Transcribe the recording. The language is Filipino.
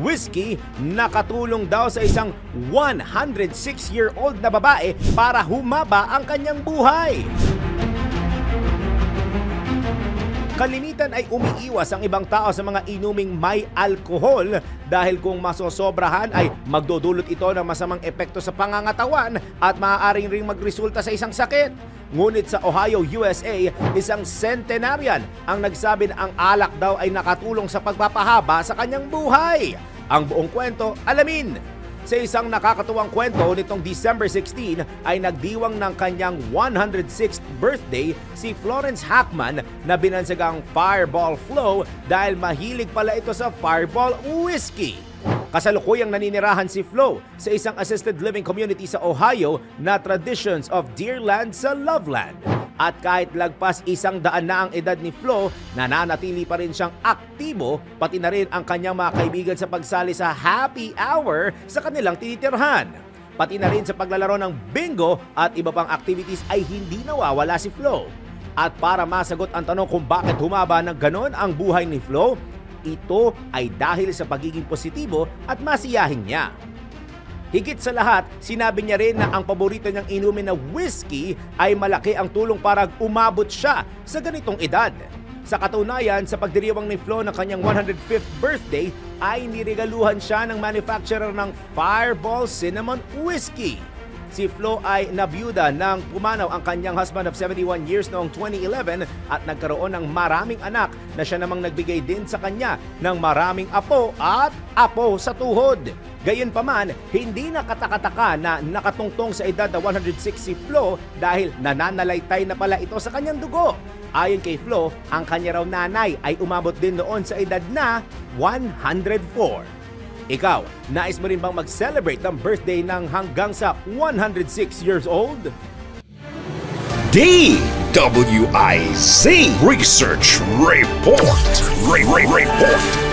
whiskey nakatulong daw sa isang 106-year-old na babae para humaba ang kanyang buhay. Kalimitan ay umiiwas ang ibang tao sa mga inuming may alkohol dahil kung masosobrahan ay magdudulot ito ng masamang epekto sa pangangatawan at maaaring ring magresulta sa isang sakit. Ngunit sa Ohio, USA, isang centenarian ang nagsabi na ang alak daw ay nakatulong sa pagpapahaba sa kanyang buhay. Ang buong kwento, alamin! Sa isang nakakatuwang kwento nitong December 16 ay nagdiwang ng kanyang 106th birthday si Florence Hackman na binansagang Fireball Flow dahil mahilig pala ito sa Fireball Whiskey. Kasalukuyang naninirahan si Flo sa isang assisted living community sa Ohio na Traditions of Deerland sa Loveland. At kahit lagpas isang daan na ang edad ni Flo, nananatili pa rin siyang aktibo pati na rin ang kanyang mga kaibigan sa pagsali sa happy hour sa kanilang tinitirhan. Pati na rin sa paglalaro ng bingo at iba pang activities ay hindi nawawala si Flo. At para masagot ang tanong kung bakit humaba ng ganon ang buhay ni Flo, ito ay dahil sa pagiging positibo at masiyahin niya. Higit sa lahat, sinabi niya rin na ang paborito niyang inumin na whiskey ay malaki ang tulong para umabot siya sa ganitong edad. Sa katunayan, sa pagdiriwang ni Flo ng kanyang 105th birthday, ay niregaluhan siya ng manufacturer ng Fireball Cinnamon Whiskey. Si Flo ay nabiyuda nang pumanaw ang kanyang husband of 71 years noong 2011 at nagkaroon ng maraming anak na siya namang nagbigay din sa kanya ng maraming apo at apo sa tuhod. Gayunpaman, hindi nakatakataka na nakatungtong sa edad na 106 si Flo dahil nananalaytay na pala ito sa kanyang dugo. Ayon kay Flo, ang kanya raw nanay ay umabot din noon sa edad na 104. Ikaw, nais mo rin bang mag-celebrate ng birthday ng hanggang sa 106 years old? DWIZ Research Report. Re- Re- Report.